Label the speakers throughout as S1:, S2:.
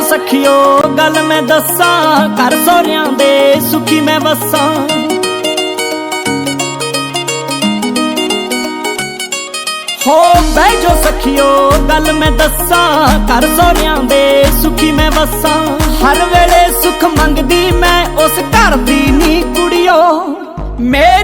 S1: ਸਖਿਓ, ਗੱਲ ਮੈਂ ਦੱਸਾਂ, ਘਰ ਸੋਹਰਿਆਂ ਦੇ ਸੁਖੀ ਮੈਂ ਵਸਾਂ। ਹੋ ਬਹਿ ਜੋ ਸਖਿਓ, ਗੱਲ ਮੈਂ ਦੱਸਾਂ, ਘਰ ਸੋਹਰਿਆਂ ਦੇ ਸੁਖੀ ਮੈਂ ਵਸਾਂ। ਹਰ ਵੇਲੇ ਸੁਖ ਮੰਗਦੀ ਮੈਂ ਉਸ ਘਰ ਦੀ ਨੀ ਕੁੜੀਓ। ਮੇਰੀ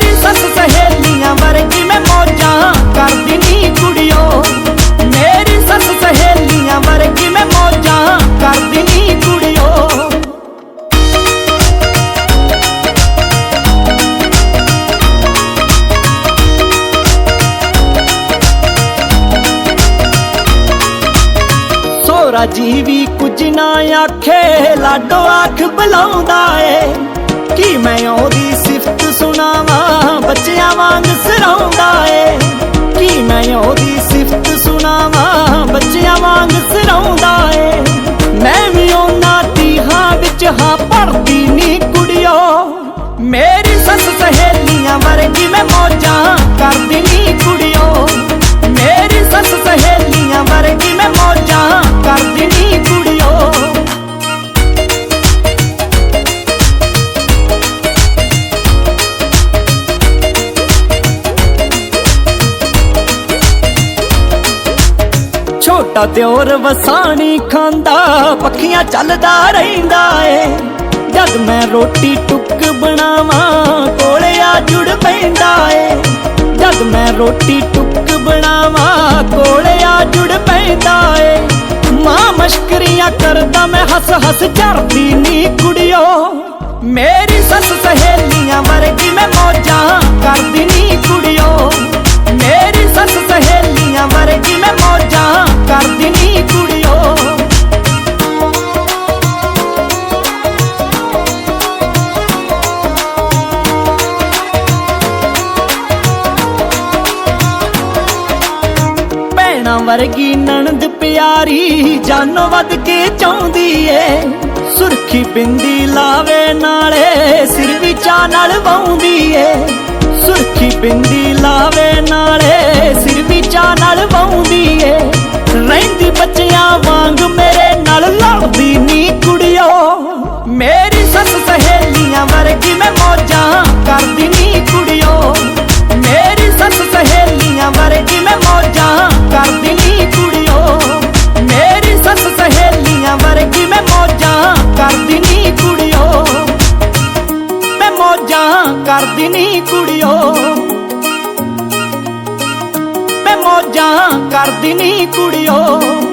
S1: ਸੋਰਾ ਜੀ ਵੀ ਕੁਝ ਨਾ ਆਖੇ, ਲਾਡੋ ਆਖ ਬੁਲਾਉਂਦਾ ਏ। ਕੀ ਮੈਂ ਉਹਦੀ ਸਿਫਤ ਸੁਣਾਵਾਂ, ਬੱਚਿਆਂ ਵਾਂਗ ਸਰਾਉਂਦਾ ਏ। ਕੀ ਮੈਂ ਉਹਦੀ ਸਿਫਤ ਸੁਣਾਵਾਂ, ਬੱਚਿਆਂ ਵਾਂਗ ਸਰਾਉਂਦਾ ਏ। ਮੈਂ ਵੀ ਉਹਨਾਂ ਦੀ ਹਾਂ ਵਿੱਚ ਹਾਂ ਭਰਦੀ ਨੀ ਕੁੜਿਓ। ਮੇਰੀ ਸੱਸ ਸਹੇਲੀਆਂ ਵਰਗੀ ਮੈਂ ਮੋਜਾਂ ਕਰਦੀ ਛੋਟਾ ਦਿਓਰ ਵਸਾਣੀ ਖਾਂਦਾ, ਪੱਖੀਆਂ ਚੱਲਦਾ ਰਹਿੰਦਾ ਏ। ਜਦ ਮੈਂ ਰੋਟੀ ਟੁੱਕ ਬਣਾਵਾਂ ਕੋਲੇ ਆ ਜੁੜ ਪੈਂਦਾ ਏ। ਜਦ ਮੈਂ ਰੋਟੀ ਟੁੱਕ ਬਣਾਵਾਂ ਕੋਲੇ ਆ ਜੁੜ ਪੈਂਦਾ ਏ। ਮਾਂ ਮਸ਼ਕਰੀਆਂ ਕਰਦਾ, ਮੈਂ ਹੱਸ ਹੱਸ ਝਰਦੀ ਨੀ ਕੁੜਿਓ। ਮੇਰੀ ਸੱਸ ਸਹੇਲੀਆਂ ਵਰਗੀ ਮੈਂ ਮੌਜਾਂ ਕਰਦੀ ਨੀ ਕੁੜਿਓ। ਮੇਰੀ ਸੱਸ ਸਹੇਲੀ ਭੈਣਾਂ ਵਰਗੀ ਨਣਦ ਪਿਆਰੀ, ਜਾਨੋਂ ਵੱਧ ਕੇ ਚਾਹੁੰਦੀ ਏ। ਸੁਰਖੀ ਬਿੰਦੀ ਲਾਵੇ ਨਾਲੇ, ਸਿਰ ਵੀ ਚਾ ਨਾਲ ਵਾਉਂਦੀ ਏ। ਸੁਰਖੀ ਬਿੰਦੀ ਲਾਵੇ ਨਾਲ ਜਾਂ ਕਰਦੀ ਨੀ ਕੁੜਿਓ।